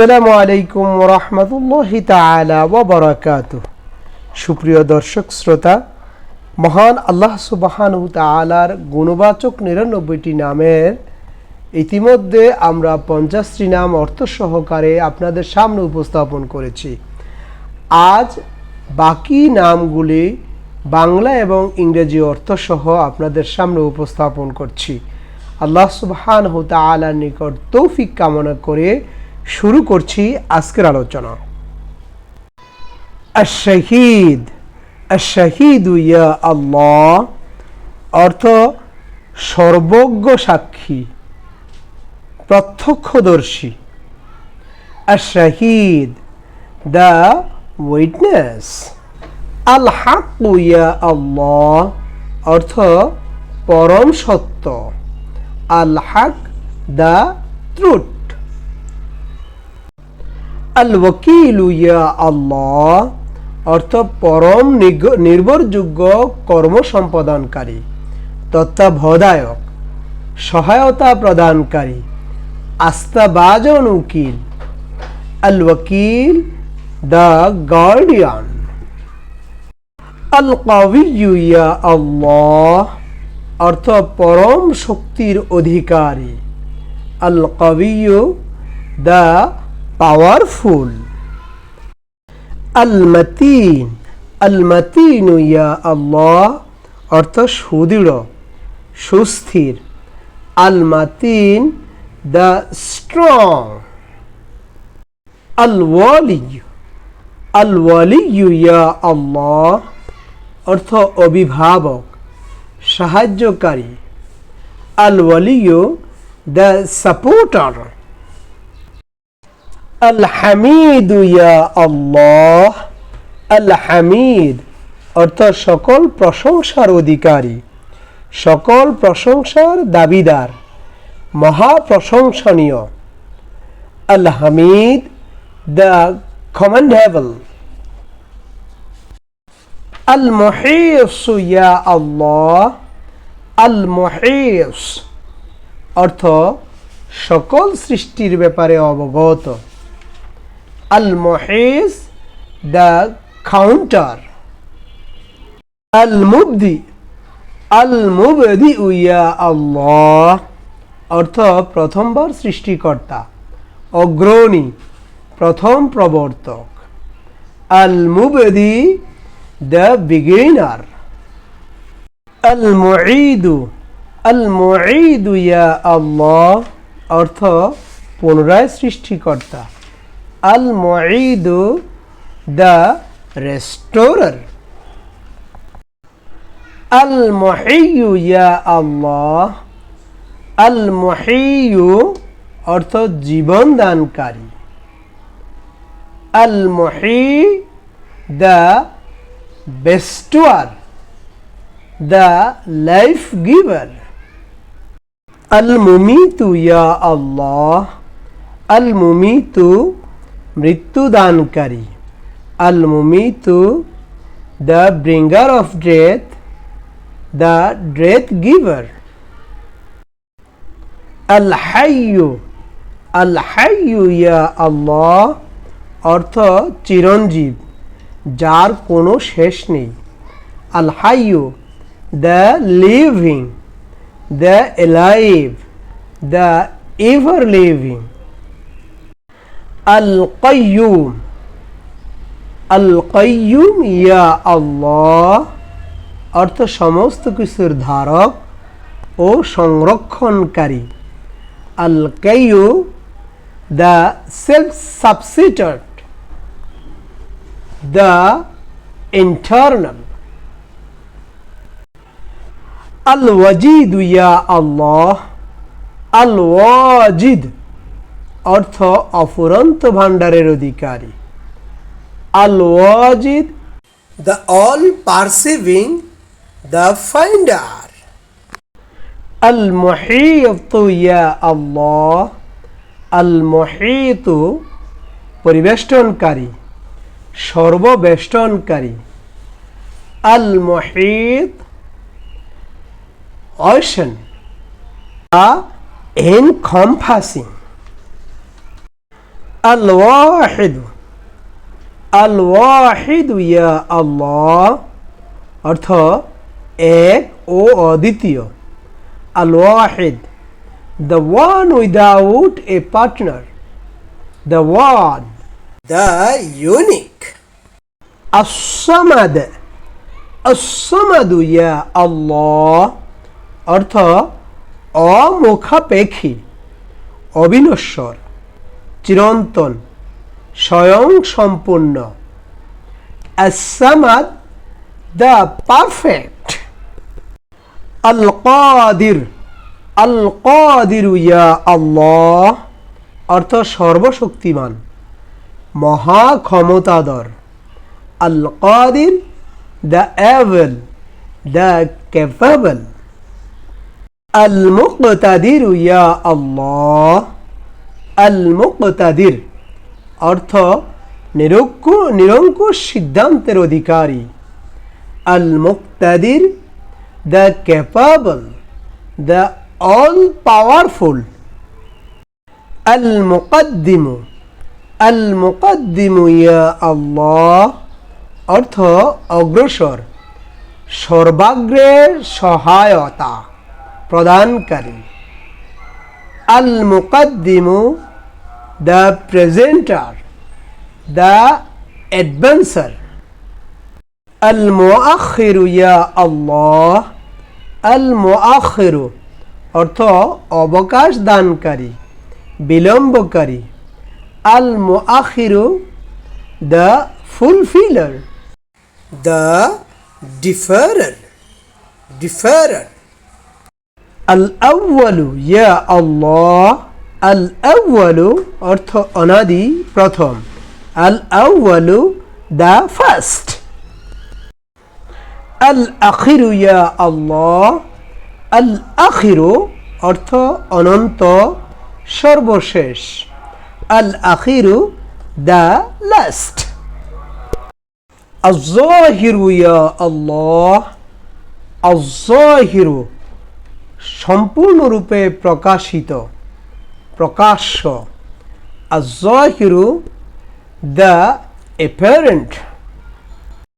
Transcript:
আসসালামু আলাইকুম রহমতুল্লাহ তালা সুপ্রিয় দর্শক, শ্রোতা, মহান আল্লাহ সুবাহানু তালার গুণবাচক নিরানব্বইটি নামের ইতিমধ্যে আমরা পঞ্চাশটি নাম অর্থ সহকারে আপনাদের সামনে উপস্থাপন করেছি। আজ বাকি নামগুলি বাংলা এবং ইংরেজি অর্থ সহ আপনাদের সামনে উপস্থাপন করছি। আল্লাহ সুবহান তালার নিকট তৌফিক কামনা করে শুরু করছি আজকের আলোচনা। আশাহিদ আশাহিদ ইয়া আল্লাহ। অর্থ সর্বজ্ঞ সাক্ষী, প্রত্যক্ষদর্শী। আশাহিদ দ্য উইটনেস। আল হাক ইয়া আল্লাহ। অর্থ পরম সত্য। আল হাক দ্য ট্রুথ। আল ওয়াকিল আল্লাহ অর্থ পরম নির্ভরযোগ্য কর্ম সম্পাদনকারী তত্ত্বাবধায়ক, সহায়তা প্রদানকারী আস্থাবাজন উকিল আল ওয়াকিল দ্য গার্ডিয়ান। আল ইয়া আল্লাহ অর্থ পরম শক্তির অধিকারী। আল কাবিয়ু দ্য পাওয়ারফুল। আল মতিন আল মতিন ইয়া আল্লাহ, অর্থ সুদৃঢ়, সুস্থির। আল মাতিন দ্য স্ট্রং। আল ওয়ালি আল ওয়ালি ইয়া আল্লাহ, অর্থ অভিভাবক, সাহায্যকারী। আল ওয়ালিউ দ্য সাপোর্টার। আল হামিদ ইয়া আল্লাহ। আল হামিদ অর্থ সকল প্রশংসার অধিকারী, সকল প্রশংসার দাবিদার, মহা প্রশংসনীয়। আল হামিদ দ্য কমেন্ডেবল। আল মহিস ইয়া আল্লাহ। আল মহিস অর্থ সকল সৃষ্টির ব্যাপারে অবগত। কাউন্টার আল মুবদি আল মুবদি উইয়া আল্লাহ। অর্থ প্রথমবার সৃষ্টিকর্তা। অগ্রণী, প্রথম প্রবর্তক। আল মুবদি দ্য বিগিনার। আল মুঈদু আল মুঈদু ইয়া আল্লাহ। অর্থ, পুনরায় সৃষ্টিকর্তা। আল মুঈদু দ্য রেস্টোরার আল মুহিয়ু ইয়া আল্লাহ আল মুহিয়ু অর্থ জীবন দানকারী আল মুহি the bestower the life giver আল মুমিতু ইয়া আল্লাহ আল মুমিতু মৃত্যুদানকারী। আল মুমিতু the bringer of death the death giver আল হাইয়ু আল হাইয়ু ইয়া আল্লাহ, অর্থ চিরঞ্জীব, যার কোনো শেষ নেই। আল হাইয়ু the living the alive the ever living আল কয়ুম আল কয়ুম ইয়া অর্থ সমস্ত কিছুর ধারক ও সংরক্ষণকারী। আল কাইয়ু the self subsisted the internal. আল ওয়াজিদ ইয়া আল্লাহ আল ওয়াজিদ অর্থ অফুরন্ত ভাণ্ডারের অধিকারী। আল Wajid the all perceiving the finder. আল মহিত ইয়া আল্লাহ। আল মহিত পরিবেষ্টনকারী সর্ববেষ্টনকারী। আল মহিত ocean a encompassing আল ওয়াহিদু আল ওয়াহিদু অর্থ এক ও অদ্বিতীয়। আল Wahid the one without a partner. The one. The unique. আসামাদ আসামাদু ইয়া আল্লাহ। অর্থ অমুখাপেক্ষী। অবিনশ্বর। চিরন্তন, স্বয়ং সম্পূর্ণ। আসামাদ দ্য পারফেক্ট। আল কাদির আল কাদির ইয়া আল্লাহ, অর্থ সর্বশক্তিমান মহা ক্ষমতাধর আল কাদির দ্য অ্যাভেল দ্য ক্যাপেবল। আল মুক্তাদির ইয়া আল্লাহ। আল মুক্তাদির অর্থ নিরঙ্ক নিরঙ্কুশ সিদ্ধান্তের অধিকারী। আল মুক্তাদির the capable, the all powerful আল মুকদ্দিমু আল মুকদ্দিমু ইয়া আল্লাহ, অর্থ অগ্রসর, সর্বাগ্রের সহায়তা প্রদানকারী। আল মুকদ্দিমু দ্য প্রেজেন্টার দ্য অ্যাডভেন্সার আল মুআখিরু ইয়া আল্লাহ আল মুআখিরু অর্থ অবকাশ দানকারী বিলম্বকারী। আল মুআখিরু দ্য ফুলফিলার দ্য ডিফারার ডিফারার আল আউ্বালু ইয়া আল্লাহ আল আউ্বালু অর্থ অনাদি প্রথম। আল আউ্বালু দ্য ফার্স্ট। আল আখিরু ইয়া আল্লাহ। আল আখিরু অর্থ অনন্ত, সর্বশেষ। আল আখিরু দ্য লাস্ট। আজ্জাহিরু ইয়া আল্লাহ। আজ্জাহিরু সম্পূর্ণরূপে প্রকাশিত। প্রকাশ্য আজ্জাহিরু দ্য অ্যাপারেন্ট